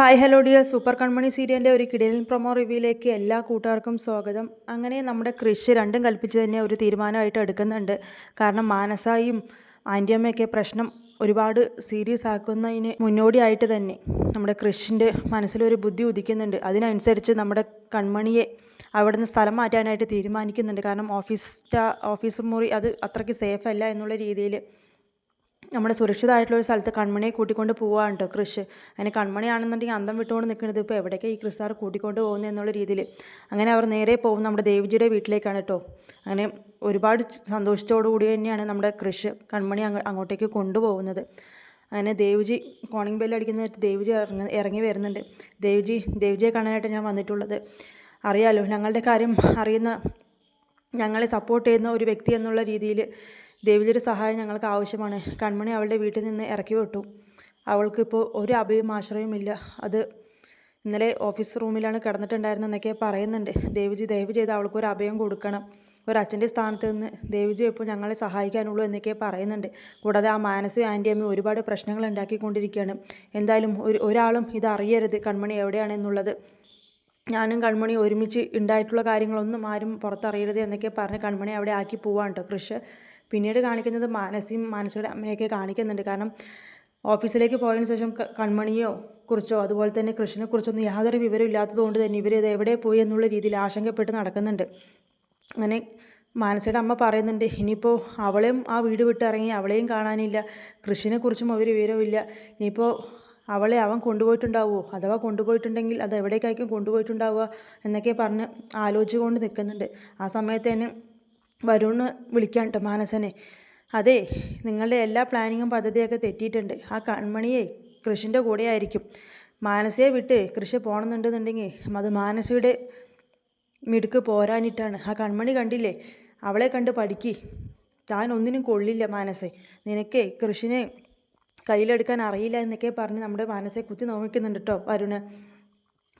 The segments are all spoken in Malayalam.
Hi hello dear super Kanmani സീരിയലിന്റെ ഒരു കിടിലൻ പ്രൊമോ റിവ്യൂയിലേക്ക് എല്ലാ കൂട്ടുകാർക്കും സ്വാഗതം. അങ്ങനെ നമ്മുടെ കൃഷി രണ്ടും കൽപ്പിച്ച് തന്നെ ഒരു തീരുമാനമായിട്ട് എടുക്കുന്നുണ്ട്. കാരണം മാനസായും ആന്റിയമ്മയൊക്കെ പ്രശ്നം ഒരുപാട് സീരിയസ് ആക്കുന്നതിന് മുന്നോടിയായിട്ട് തന്നെ നമ്മുടെ കൃഷിന്റെ മനസ്സിലൊരു ബുദ്ധി ഉദിക്കുന്നുണ്ട്. അതിനനുസരിച്ച് നമ്മുടെ കൺമണിയെ അവിടുന്ന് സ്ഥലം മാറ്റാനായിട്ട് തീരുമാനിക്കുന്നുണ്ട്. കാരണം ഓഫീസ് ഓഫീസ് മുറി അത് അത്രയ്ക്ക് സേഫ് അല്ല എന്നുള്ള രീതിയിൽ നമ്മുടെ സുരക്ഷിതമായിട്ടുള്ള ഒരു സ്ഥലത്ത് കൺമണിയെ കൂട്ടിക്കൊണ്ട് പോവാണ് കേട്ടോ കൃഷ്. അതിന് കൺമണിയാണെന്നുണ്ടെങ്കിൽ അന്തം വിട്ടുകൊണ്ട് നിൽക്കുന്നത് ഇപ്പോൾ എവിടേക്ക് ഈ കൃഷ് സാർ കൂട്ടിക്കൊണ്ട് പോകുന്നത് എന്നുള്ള രീതിയിൽ. അങ്ങനെ അവർ നേരെ പോകും നമ്മുടെ ദേവിജിയുടെ വീട്ടിലേക്കാണ് കേട്ടോ അങ്ങനെ ഒരുപാട് സന്തോഷത്തോടു കൂടി തന്നെയാണ് നമ്മുടെ കൃഷ് കൺമണി അങ്ങ് അങ്ങോട്ടേക്ക് കൊണ്ടുപോകുന്നത്. അങ്ങനെ ദേവ്ജി കോണിംഗ് ബെല്ല് അടിക്കുന്ന ദേവ്ജി ഇറങ്ങി ഇറങ്ങി വരുന്നുണ്ട്. ദേവ്ജി ദേവ്ജിയെ കാണാനായിട്ട് ഞാൻ വന്നിട്ടുള്ളത്. അറിയാലോ ഞങ്ങളുടെ കാര്യം അറിയുന്ന ഞങ്ങളെ സപ്പോർട്ട് ചെയ്യുന്ന ഒരു വ്യക്തി എന്നുള്ള രീതിയിൽ ദേവിജിയുടെ സഹായം ഞങ്ങൾക്ക് ആവശ്യമാണ്. കൺമണി അവളുടെ വീട്ടിൽ നിന്ന് ഇറക്കി വിട്ടു. അവൾക്കിപ്പോൾ ഒരു അഭയം ആശ്രയമില്ല അത് ഇന്നലെ ഓഫീസ് റൂമിലാണ് കിടന്നിട്ടുണ്ടായിരുന്നെന്നൊക്കെ പറയുന്നുണ്ട്. ദേവിജി ദയവ് ചെയ്ത് അവൾക്ക് ഒരു അഭയം കൊടുക്കണം. ഒരു അച്ഛന്റെ സ്ഥാനത്ത് നിന്ന് ദേവിജി ഇപ്പോൾ ഞങ്ങളെ സഹായിക്കാനുള്ളൂ എന്നൊക്കെ പറയുന്നുണ്ട്. കൂടാതെ ആ മാനസിക ആന്റിയമ്മ ഒരുപാട് പ്രശ്നങ്ങൾ ഉണ്ടാക്കിക്കൊണ്ടിരിക്കുകയാണ്. എന്തായാലും ഒരു ഒരാളും ഇത് അറിയരുത്. കൺമണി എവിടെയാണെന്നുള്ളത് ഞാനും കൺമണി ഒരുമിച്ച് ഉണ്ടായിട്ടുള്ള കാര്യങ്ങളൊന്നും ആരും പുറത്തറിയരുത് എന്നൊക്കെ പറഞ്ഞ് കൺമണി അവിടെ ആക്കി പോവാണ് കേട്ടോ. കൃഷ് പിന്നീട് കാണിക്കുന്നത് മാനസിയും മാനസയുടെ അമ്മയൊക്കെ കാണിക്കുന്നുണ്ട്. കാരണം ഓഫീസിലേക്ക് പോയതിനു ശേഷം കൺമണിയോ കുറിച്ചോ അതുപോലെ തന്നെ കൃഷിനെ കുറിച്ചൊന്നും യാതൊരു വിവരം ഇല്ലാത്തതുകൊണ്ട് തന്നെ ഇവർ ഇത് എവിടെ പോയി എന്നുള്ള രീതിയിൽ ആശങ്കപ്പെട്ട് നടക്കുന്നുണ്ട്. അങ്ങനെ മാനസയുടെ അമ്മ പറയുന്നുണ്ട് ഇനിയിപ്പോൾ അവളെയും ആ വീട് വിട്ട് ഇറങ്ങി അവളെയും കാണാനില്ല കൃഷിനെ കുറിച്ചും ഒരു വിവരവുമില്ല ഇനിയിപ്പോൾ അവളെ അവൻ കൊണ്ടുപോയിട്ടുണ്ടാവുമോ അഥവാ കൊണ്ടുപോയിട്ടുണ്ടെങ്കിൽ അത് എവിടേക്കായിരിക്കും കൊണ്ടുപോയിട്ടുണ്ടാവുക? എന്നൊക്കെ പറഞ്ഞ് ആലോചിച്ചുകൊണ്ട് നിൽക്കുന്നുണ്ട്. ആ സമയത്ത് തന്നെ വരുണ് വിളിക്കാൻ കേട്ടോ മാനസനെ. അതെ നിങ്ങളുടെ എല്ലാ പ്ലാനിങ്ങും പദ്ധതിയൊക്കെ തെറ്റിയിട്ടുണ്ട്. ആ കൺമണിയെ കൃഷിന്റെ കൂടെ ആയിരിക്കും മാനസയെ വിട്ട് കൃഷി പോകണമെന്നുണ്ടെന്നുണ്ടെങ്കിൽ അത് മാനസയുടെ മിടുക്ക് പോരാനിട്ടാണ് ആ കൺമണി കണ്ടില്ലേ? അവളെ കണ്ട് പഠിക്ക്. താൻ ഒന്നിനും കൊള്ളില്ല മാനസെ. നിനക്ക് കൃഷിനെ കയ്യിലെടുക്കാൻ അറിയില്ല എന്നൊക്കെ പറഞ്ഞ് നമ്മുടെ മാനസെ കുത്തി നോവിക്കുന്നുണ്ട് കേട്ടോ വരുണ്.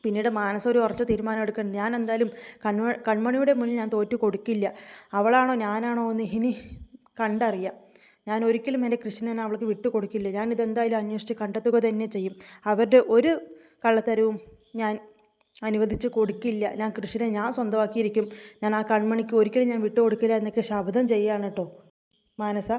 പിന്നീട് മാനസ ഒരു ഉറച്ച തീരുമാനം എടുക്കണം ഞാൻ എന്തായാലും കൺമ കൺമണിയുടെ മുന്നിൽ ഞാൻ തോറ്റു കൊടുക്കില്ല. അവളാണോ ഞാനാണോ എന്ന് ഇനി കണ്ടറിയാം. ഞാൻ ഒരിക്കലും എന്റെ കൃഷ്ണനെ അവൾക്ക് വിട്ടു കൊടുക്കില്ല. ഞാൻ ഇതെന്തായാലും അന്വേഷിച്ച് കണ്ടെത്തുക തന്നെ ചെയ്യും. അവരുടെ ഒരു കള്ളത്തരവും ഞാൻ അനുവദിച്ച് കൊടുക്കില്ല. ഞാൻ കൃഷ്ണനെ ഞാൻ സ്വന്തമാക്കിയിരിക്കും. ഞാൻ ആ കൺമണിക്ക് ഒരിക്കലും ഞാൻ വിട്ടുകൊടുക്കില്ല എന്നൊക്കെ ശബ്ദം ചെയ്യുകയാണ് കേട്ടോ. മാനസ.